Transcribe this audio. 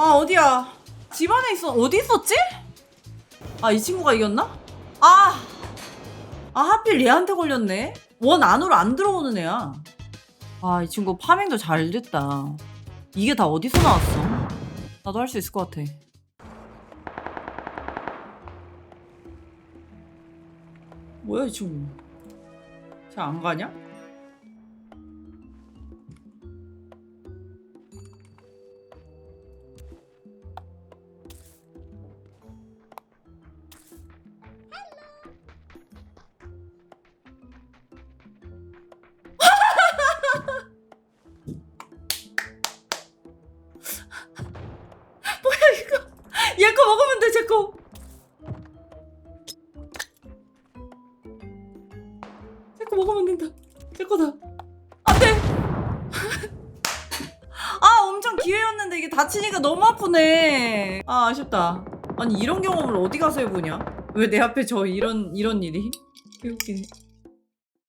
아 어디야? 집 안에 있어. 어디 있었지? 아 이 친구가 이겼나? 아, 아 하필 얘한테 걸렸네. 원 안으로 안 들어오는 애야. 아 이 친구 파밍도 잘 됐다. 이게 다 어디서 나왔어? 나도 할 수 있을 것 같아. 뭐야 이 친구? 잘 안 가냐? 제거 먹으면 된다. 제 거다. 안 돼! 아, 엄청 기회였는데 이게 다치니까 너무 아프네. 아, 아쉽다. 아니, 이런 경험을 어디 가서 해보냐? 왜 내 앞에 저 이런, 이런 일이? 개웃기네.